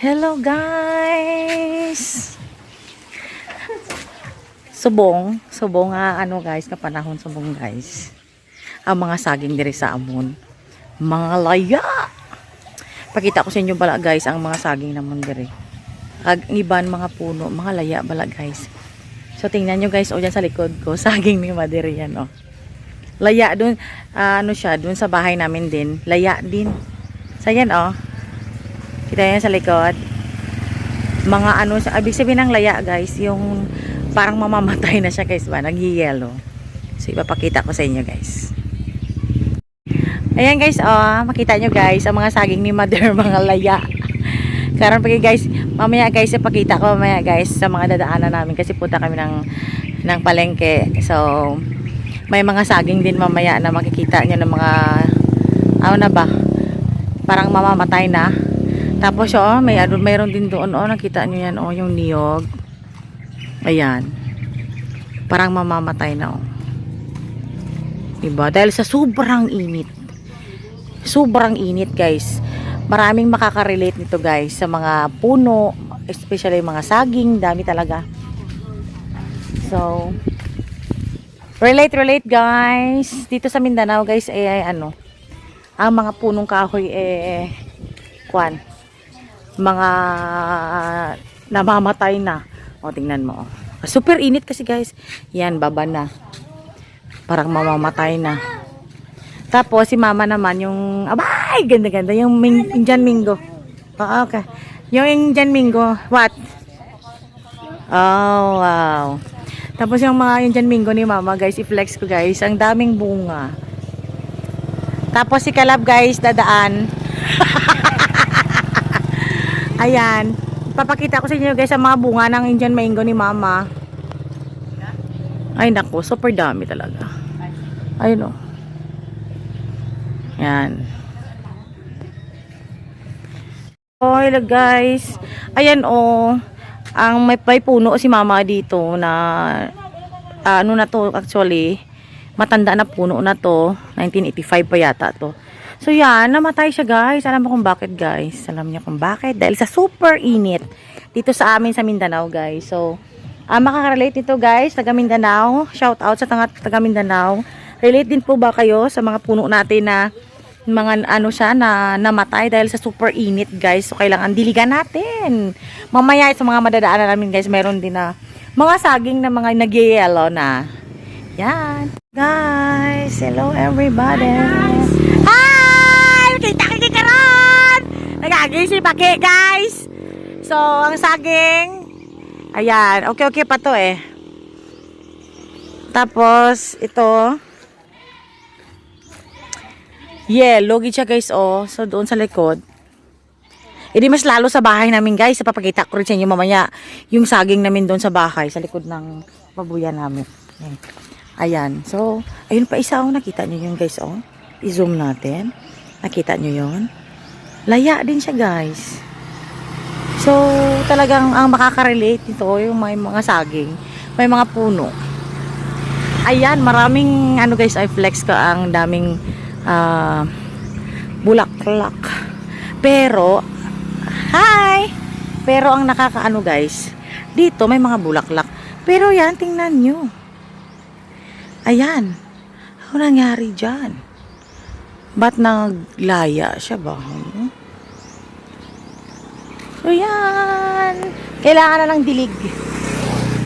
Hello guys! Subong, subong nga ano guys, na panahon subong guys. Ang mga saging diri sa amon. Mga laya! Pakita ko sa inyo bala guys ang mga saging namon diri. Kag iban mga puno, mga laya bala guys. So tingnan nyo guys, o dyan sa likod ko, saging ni Madiri yan o. Laya dun, ah, ano siya, dun sa bahay namin din. Laya din. So yan o. Kita yan sa likod. Mga ano, ibig sabihin ng laya guys, yung parang mamamatay na siya guys ba, nag-yellow. So ipapakita ko sa inyo guys. Ayan guys, oh, makita nyo guys, ang mga saging ni Mother, mga laya. Karon pag guys, mamaya guys, ipakita ko mamaya guys sa mga dadaanan namin kasi punta kami ng ng palengke. So, may mga saging din mamaya na makikita nyo ng mga ano na ba? Parang mamamatay na. Tapos oh, may mayroon din doon oh, nakita nyo yan oh, yung niyog. Ayan. Parang mamamatay na oh. Diba? Dahil sa sobrang init. Sobrang init guys. Maraming makaka-relate nito guys sa mga puno, especially yung mga saging, dami talaga. So, relate, relate guys. Dito sa Mindanao guys, eh, ay ano, ang mga punong kahoy eh, kwan, mga namamatay na. O, tingnan mo. oh. Super init kasi guys. Yan, baba na. Parang mamamatay na. Tapos si mama naman yung abay ganda-ganda yung ming, Indian Mingo. Oo, okay. Yung Indian Mingo, what? Oh, wow. Tapos yung mga Indian Mingo ni mama, guys, i-flex ko guys, ang daming bunga. Tapos si Kalab guys, dadaan. Ayan. Papakita ko sa inyo guys ang mga bunga ng Indian Mango ni mama. Ay nako, super dami talaga. Ayun oh. Yan. Oh, hello guys. Ayan oh. Ang may, may puno si mama dito na ah, ano na to actually. Matanda na puno na to. 1985 pa yata to. So yan, namatay siya guys. Alam mo kung bakit guys? Alam niyo kung bakit? Dahil sa super init dito sa amin sa Mindanao guys. So, ah makaka-relate nito guys, taga Mindanao. Shout out sa taga, Mindanao. Relate din po ba kayo sa mga puno natin na mga ano siya na namatay dahil sa super init guys. So kailangan diligan natin. Mamaya sa mga madadaanan namin guys, meron din na mga saging na mga nag-yellow na. Yan. Guys, hello everybody. Hi! Paki guys. So, ang saging ayan, okay okay pa to eh. Tapos ito Yellow, gid siya guys, oh. So, doon sa likod. E di mas lalo sa bahay namin guys. Papakita ko rin sa inyo mamaya yung saging namin doon sa bahay. Sa likod ng babuyan namin. Ayan. Ayan. So, ayun pa isa oh. Nakita nyo yun guys, oh. I-zoom natin. Nakita nyo yun. Laya din siya guys. So, talagang ang makaka-relate nito yung may mga saging. May mga puno. Ayan, maraming ano guys, I flex ko ang daming ah, bulaklak. Pero, hi! Pero ang nakakaano guys, dito may mga bulaklak. Pero yan, tingnan nyo. Ayan. Ano nangyari dyan? Ba't naglaya siya ba? So yan. Kailangan na ng dilig.